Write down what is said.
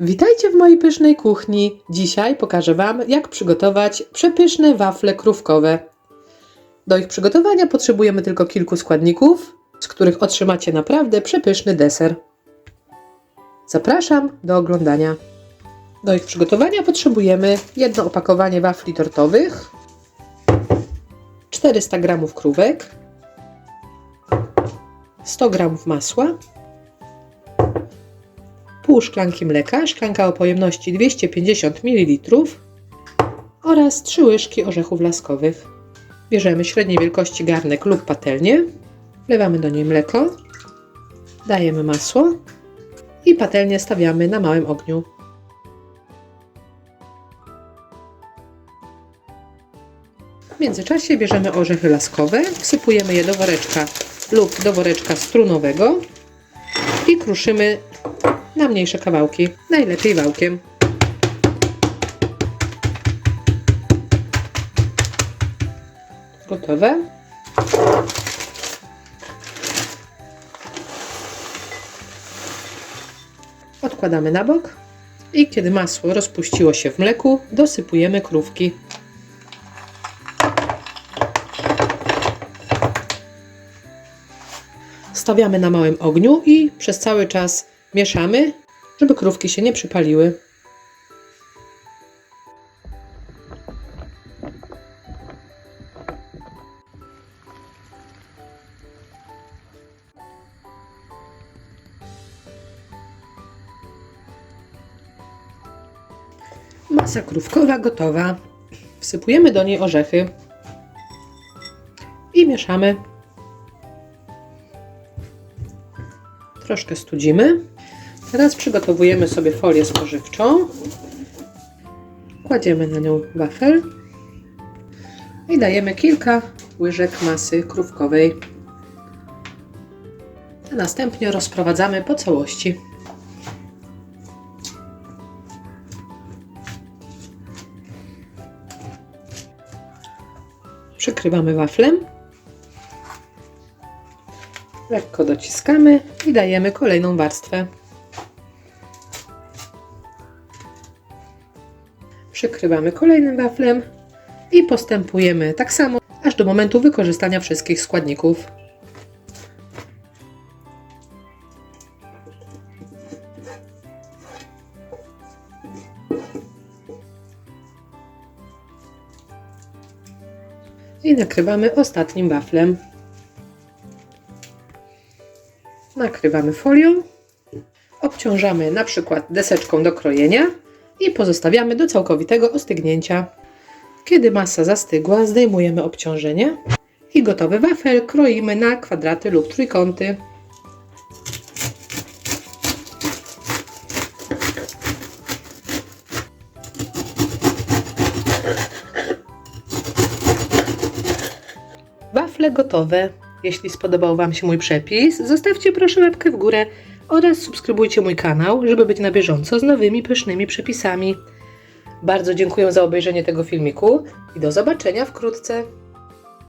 Witajcie w mojej pysznej kuchni. Dzisiaj pokażę Wam, jak przygotować przepyszne wafle krówkowe. Do ich przygotowania potrzebujemy tylko kilku składników, z których otrzymacie naprawdę przepyszny deser. Zapraszam do oglądania. Do ich przygotowania potrzebujemy jedno opakowanie wafli tortowych, 400 g krówek, 100 g masła, pół szklanki mleka, szklanka o pojemności 250 ml oraz 3 łyżki orzechów laskowych. Bierzemy średniej wielkości garnek lub patelnię, wlewamy do niej mleko, dajemy masło i patelnię stawiamy na małym ogniu. W międzyczasie bierzemy orzechy laskowe, wsypujemy je do woreczka lub do woreczka strunowego i kruszymy na mniejsze kawałki, najlepiej wałkiem. Gotowe. Odkładamy na bok i kiedy masło rozpuściło się w mleku, dosypujemy krówki. Stawiamy na małym ogniu i przez cały czas mieszamy, żeby krówki się nie przypaliły. Masa krówkowa gotowa. Wsypujemy do niej orzechy i mieszamy. Troszkę studzimy. Teraz przygotowujemy sobie folię spożywczą. Kładziemy na nią wafel i dajemy kilka łyżek masy krówkowej. A następnie rozprowadzamy po całości. Przykrywamy waflem. Lekko dociskamy i dajemy kolejną warstwę. Przykrywamy kolejnym waflem i postępujemy tak samo, aż do momentu wykorzystania wszystkich składników. I nakrywamy ostatnim waflem. Nakrywamy folią, obciążamy na przykład deseczką do krojenia i pozostawiamy do całkowitego ostygnięcia. Kiedy masa zastygła, zdejmujemy obciążenie i gotowy wafel kroimy na kwadraty lub trójkąty. Wafle gotowe. Jeśli spodobał Wam się mój przepis, zostawcie proszę łapkę w górę oraz subskrybujcie mój kanał, żeby być na bieżąco z nowymi pysznymi przepisami. Bardzo dziękuję za obejrzenie tego filmiku i do zobaczenia wkrótce.